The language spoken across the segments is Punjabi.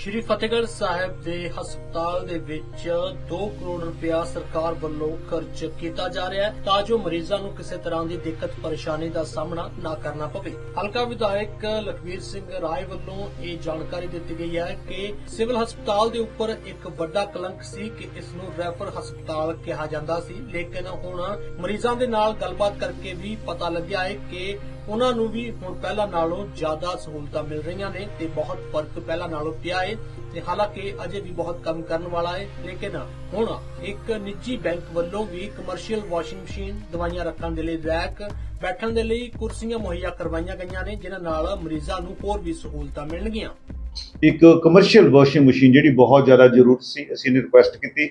ਸ਼੍ਰੀ ਫਤਿਹਗੜ੍ਹ ਸਾਹਿਬ ਦੇ ਹਸਪਤਾਲ ਦੇ ਵਿੱਚ 2 ਕਰੋੜ ਰੁਪਇਆ ਸਰਕਾਰ ਵੱਲੋਂ ਖਰਚ ਕੀਤਾ ਜਾ ਰਿਹਾ ਹੈ ਤਾਂ ਜੋ ਮਰੀਜ਼ਾਂ ਨੂੰ ਕਿਸੇ ਤਰ੍ਹਾਂ ਦੀ ਦਿੱਕਤ, ਪਰੇਸ਼ਾਨੀ ਦਾ ਸਾਹਮਣਾ ਨਾ ਕਰਨਾ ਪਵੇ। ਹਲਕਾ ਵਿਧਾਇਕ ਲਖਵੀਰ ਸਿੰਘ ਰਾਏ ਵੱਲੋਂ ਇਹ ਜਾਣਕਾਰੀ ਦਿੱਤੀ ਗਈ ਹੈ ਕਿ ਸਿਵਲ ਹਸਪਤਾਲ ਦੇ ਉੱਪਰ ਇੱਕ ਵੱਡਾ ਕਲੰਕ ਸੀ ਕਿ ਇਸ ਨੂੰ ਰੈਫਰ ਹਸਪਤਾਲ ਕਿਹਾ ਜਾਂਦਾ ਸੀ। ਲੇਕਿਨ ਹੁਣ ਮਰੀਜ਼ਾਂ ਦੇ ਨਾਲ ਗੱਲਬਾਤ ਕਰਕੇ ਵੀ ਪਤਾ ਲੱਗਿਆ ਹੈ ਕਿ ਉਹਨਾਂ ਨੂੰ ਵੀ ਹੁਣ ਪਹਿਲਾਂ ਨਾਲੋਂ ਜ਼ਿਆਦਾ ਸਹੂਲਤਾਂ ਮਿਲ ਰਹੀਆਂ ਨੇ ਤੇ ਬਹੁਤ ਫ਼ਰਕ ਪਹਿਲਾਂ ਨਾਲੋਂ ਪਿਆ ਹੈ ਤੇ ਹਾਲਾਂਕਿ ਅਜੇ ਵੀ ਬਹੁਤ ਕੰਮ ਕਰਨ ਵਾਲਾ ਹੈ ਲੇਕਿਨ ਹੁਣ ਇੱਕ ਨਿੱਜੀ ਬੈਂਕ ਵੱਲੋਂ ਵੀ ਕਮਰਸ਼ੀਅਲ ਵਾਸ਼ਿੰਗ ਮਸ਼ੀਨ ਦਵਾਈਆਂ ਰੱਖਣ ਦੇ ਲਈ ਰੈਕ ਬੈਠਣ ਦੇ ਲਈ ਕੁਰਸੀਆਂ ਮੁਹੱਈਆ ਕਰਵਾਈਆਂ ਗਈਆਂ ਨੇ, ਜਿਨ੍ਹਾਂ ਨਾਲ ਮਰੀਜ਼ਾਂ ਨੂੰ ਹੋਰ ਵੀ ਸਹੂਲਤਾਂ ਮਿਲਣਗੀਆਂ। ਇੱਕ ਕਮਰਸ਼ੀਅਲ ਵਾਸ਼ਿੰਗ ਮਸ਼ੀਨ ਜਿਹੜੀ ਬਹੁਤ ਜ਼ਿਆਦਾ ਜ਼ਰੂਰਤ ਸੀ, ਅਸੀਂ ਨੇ ਰਿਕੁਐਸਟ ਕੀਤੀ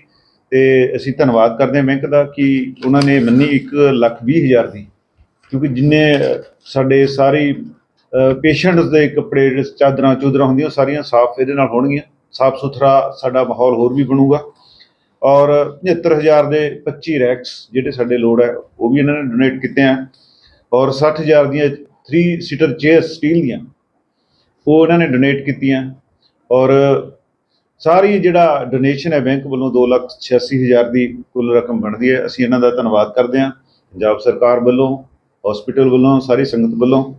ਤੇ ਅਸੀਂ ਧੰਨਵਾਦ ਕਰਦੇ ਹਾਂ ਬੈਂਕ ਦਾ ਕਿ ਉਹਨਾਂ ਨੇ ਮੰਨੀ 1 ਲੱਖ ਵੀਹ ਹਜ਼ਾਰ ਦੀ। ਕਿਉਂਕਿ ਜਿੰਨੇ, ਸਾਡੇ ਸਾਰੀ ਪੇਸ਼ੈਂਟਸ ਦੇ ਕੱਪੜੇ ਜਿਹੜੇ ਚਾਦਰਾਂ ਚੁਦਰਾਂ ਹੁੰਦੀਆਂ ਸਾਰੀਆਂ ਸਾਫ਼ ਇਹਦੇ ਨਾਲ ਹੋਣਗੀਆਂ। ਸਾਫ਼ ਸੁਥਰਾ ਸਾਡਾ ਮਾਹੌਲ ਹੋਰ ਵੀ ਬਣੂਗਾ। ਔਰ 79000 ਦੇ 25 ਰੈਕਸ ਜਿਹੜੇ ਸਾਡੇ ਲੋੜ ਹੈ, ਉਹ ਵੀ ਇਹਨਾਂ ਨੇ ਡੋਨੇਟ ਕੀਤੇ ਆ। ਔਰ 60000 ਦੀਆਂ 3 ਸੀਟਰ ਚੇਅਰ ਸਟੀਲ ਦੀਆਂ, ਉਹ ਇਹਨਾਂ ਨੇ ਡੋਨੇਟ ਕੀਤੀਆਂ। ਔਰ ਸਾਰੀ ਜਿਹੜਾ ਡੋਨੇਸ਼ਨ ਹੈ ਬੈਂਕ ਵੱਲੋਂ 286000 ਦੀ ਕੁੱਲ ਰਕਮ ਬਣਦੀ ਹੈ। ਅਸੀਂ ਇਹਨਾਂ ਦਾ ਧੰਨਵਾਦ ਕਰਦੇ ਹਾਂ। ਪੰਜਾਬ ਸਰਕਾਰ ਵੱਲੋਂ ਹਸਪੀਟਲ ਵੱਲੋਂ, ਸਾਰੀ ਸੰਗਤ ਵੱਲੋਂ।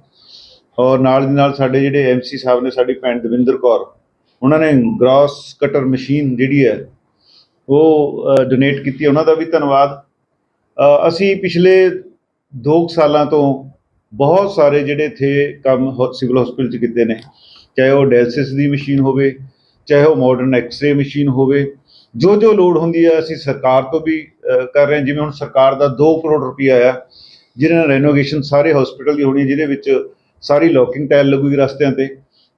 ਔਰ ਨਾਲ ਦੀ ਨਾਲ ਸਾਡੇ ਜਿਹੜੇ ਐਮਸੀ ਸਾਹਿਬ ਨੇ, ਸਾਡੀ ਭੈਣ ਦਵਿੰਦਰ ਕੌਰ, ਉਹਨਾਂ ਨੇ ਗ੍ਰਾਸ ਕਟਰ ਮਸ਼ੀਨ ਜਿਹੜੀ ਹੈ, ਉਹ ਡੋਨੇਟ ਕੀਤੀ ਉਹਨਾਂ ਦਾ ਵੀ ਧੰਨਵਾਦ। ਅਸੀਂ ਪਿਛਲੇ 2 ਸਾਲਾਂ ਤੋਂ ਬਹੁਤ ਸਾਰੇ ਜਿਹੜੇ ਇੱਥੇ ਕੰਮ ਹੋ- ਸਿਵਲ ਹਸਪੀਟਲ 'ਚ ਕੀਤੇ ਨੇ। ਚਾਹੇ ਉਹ ਡਾਇਲਸਿਸ ਦੀ ਮਸ਼ੀਨ ਹੋਵੇ, ਚਾਹੇ ਉਹ ਮਾਡਰਨ ਐਕਸ-ਰੇ ਮਸ਼ੀਨ ਹੋਵੇ ਜੋ ਜੋ ਲੋੜ ਹੁੰਦੀ ਹੈ, ਅਸੀਂ ਸਰਕਾਰ ਤੋਂ ਵੀ ਕਰ ਰਹੇ ਹਾਂ। ਜਿਵੇਂ ਹੁਣ ਸਰਕਾਰ ਦਾ 2 ਕਰੋੜ ਰੁਪਈਆ ਆਇਆ ਜਿਹਦੇ ਨਾਲ ਰੈਨੋਵੇਸ਼ਨ ਸਾਰੇ ਹਸਪੀਟਲ ਦੀ ਹੋਣੀ ਜਿਹਦੇ ਵਿੱਚ ਸਾਰੀ ਲੋਕਿੰਗ ਟਾਇਲ ਲੱਗੂਗੀ ਰਸਤਿਆਂ ਤੇ।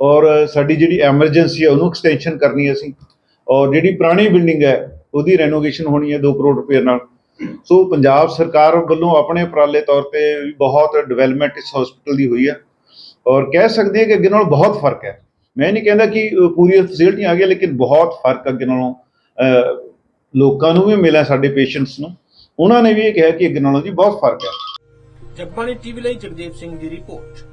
ਔਰ ਸਾਡੀ ਜਿਹੜੀ ਐਮਰਜੈਂਸੀ ਹੈ ਉਹਨੂੰ ਐਕਸਟੈਂਸ਼ਨ ਕਰਨੀ ਹੈ ਅਸੀਂ। ਔਰ ਜਿਹੜੀ ਪੁਰਾਣੀ ਬਿਲਡਿੰਗ ਹੈ ਉਹਦੀ ਰੈਨੋਵੇਸ਼ਨ ਹੋਣੀ ਹੈ 2 ਕਰੋੜ ਰੁਪਏ ਨਾਲ। ਸੋ ਪੰਜਾਬ ਸਰਕਾਰ ਵੱਲੋਂ ਆਪਣੇ ਉਪਰਾਲੇ ਤੌਰ ਤੇ ਵੀ ਬਹੁਤ ਡਿਵੈਲਪਮੈਂਟ ਇਸ ਹਸਪੀਟਲ ਦੀ ਹੋਈ ਹੈ। ਔਰ ਕਹਿ ਸਕਦੇ ਹਾਂ ਕਿ ਅੱਗੇ ਨਾਲੋਂ ਬਹੁਤ ਫ਼ਰਕ ਹੈ। ਮੈਂ ਨਹੀਂ ਕਹਿੰਦਾ ਕਿ ਅ, ਪੂਰੀਆਂ ਫੈਸਿਲਿਟੀਆਂ ਆ ਗਈਆਂ ਲੇਕਿਨ ਬਹੁਤ ਫ਼ਰਕ ਅੱਗੇ ਨਾਲੋਂ ਲੋਕਾਂ ਨੂੰ ਵੀ ਮਿਲਿਆ ਸਾਡੇ ਪੇਸ਼ੈਂਟਸ ਨੂੰ। ਉਹਨਾਂ ਨੇ ਵੀ ਇਹ ਕਿਹਾ ਕਿ ਅੱਗੇ ਨਾਲੋਂ ਜੀ ਬਹੁਤ ਫ਼ਰਕ ਹੈ। ਜਗਬਾਣੀ ਟੀਵੀ ਲਈ ਜਗਦੀਪ ਸਿੰਘ ਦੀ ਰਿਪੋਰਟ।